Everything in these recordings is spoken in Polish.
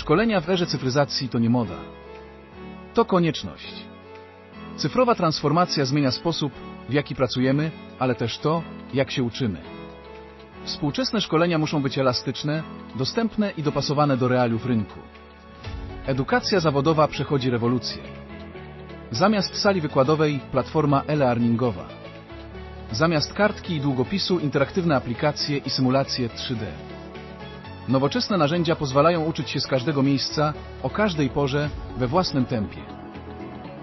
Szkolenia w erze cyfryzacji to nie moda. To konieczność. Cyfrowa transformacja zmienia sposób, w jaki pracujemy, ale też to, jak się uczymy. Współczesne szkolenia muszą być elastyczne, dostępne i dopasowane do realiów rynku. Edukacja zawodowa przechodzi rewolucję. Zamiast sali wykładowej platforma e-learningowa. Zamiast kartki i długopisu interaktywne aplikacje i symulacje 3D. Nowoczesne narzędzia pozwalają uczyć się z każdego miejsca, o każdej porze, we własnym tempie.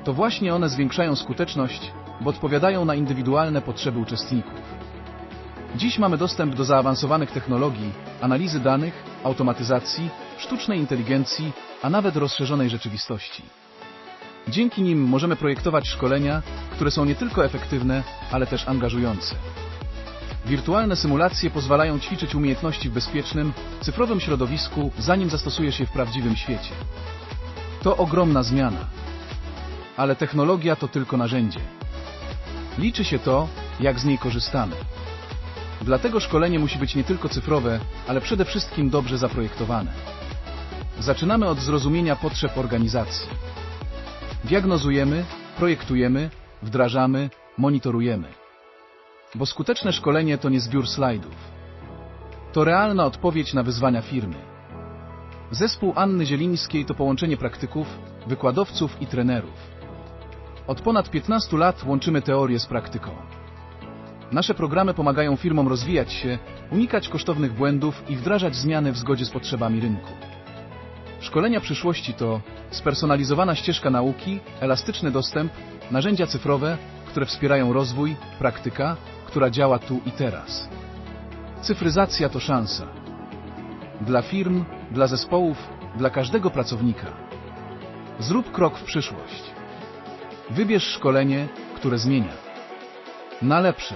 To właśnie one zwiększają skuteczność, bo odpowiadają na indywidualne potrzeby uczestników. Dziś mamy dostęp do zaawansowanych technologii, analizy danych, automatyzacji, sztucznej inteligencji, a nawet rozszerzonej rzeczywistości. Dzięki nim możemy projektować szkolenia, które są nie tylko efektywne, ale też angażujące. Wirtualne symulacje pozwalają ćwiczyć umiejętności w bezpiecznym, cyfrowym środowisku, zanim zastosuje się w prawdziwym świecie. To ogromna zmiana. Ale technologia to tylko narzędzie. Liczy się to, jak z niej korzystamy. Dlatego szkolenie musi być nie tylko cyfrowe, ale przede wszystkim dobrze zaprojektowane. Zaczynamy od zrozumienia potrzeb organizacji. Diagnozujemy, projektujemy, wdrażamy, monitorujemy. Bo skuteczne szkolenie to nie zbiór slajdów. To realna odpowiedź na wyzwania firmy. Zespół Anny Zielińskiej to połączenie praktyków, wykładowców i trenerów. Od ponad 15 lat łączymy teorię z praktyką. Nasze programy pomagają firmom rozwijać się, unikać kosztownych błędów i wdrażać zmiany w zgodzie z potrzebami rynku. Szkolenia przyszłości to spersonalizowana ścieżka nauki, elastyczny dostęp, narzędzia cyfrowe, które wspierają rozwój, praktyka, która działa tu i teraz. Cyfryzacja to szansa. Dla firm, dla zespołów, dla każdego pracownika. Zrób krok w przyszłość. Wybierz szkolenie, które zmienia. Na lepsze.